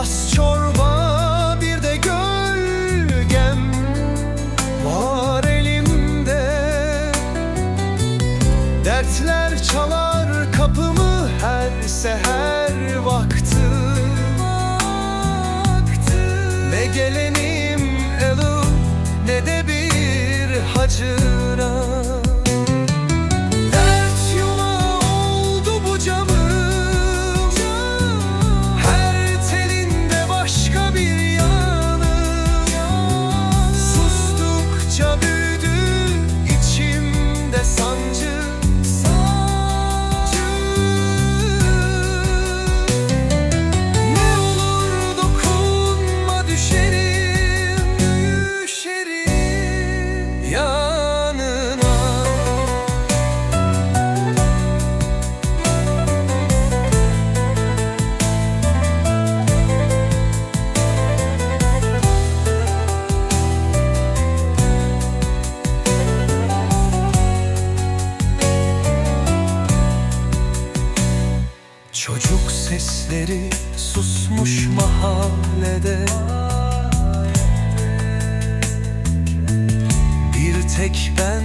tas çorba bir de gölgem var elimde. Dertler çalar kapımı her seher vakti. Ne gelenim elu ne de bir hacıra sesleri susmuş mahallede. Bir tek ben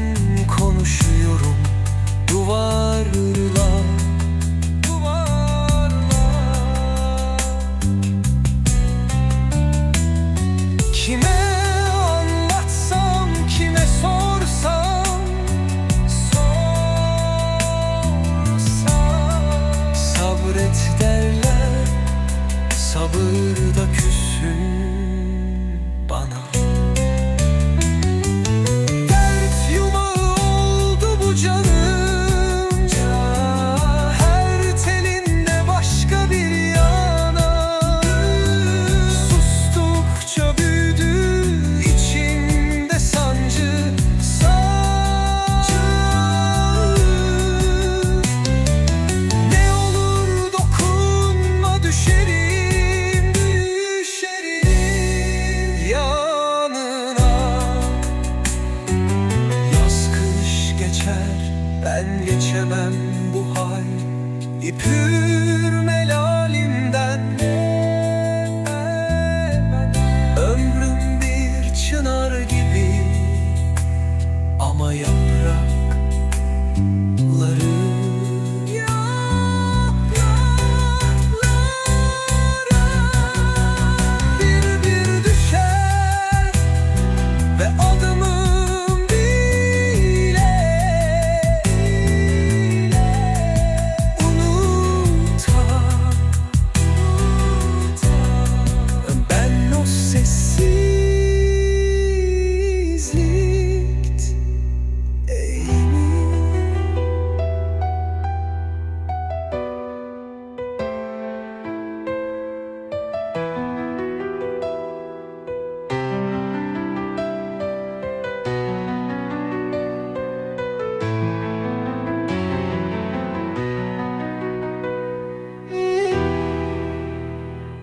Burada geçer Ben geçemem bu hal. İpürme lalimden Ömrüm bir çınar gibi. Ama yaprak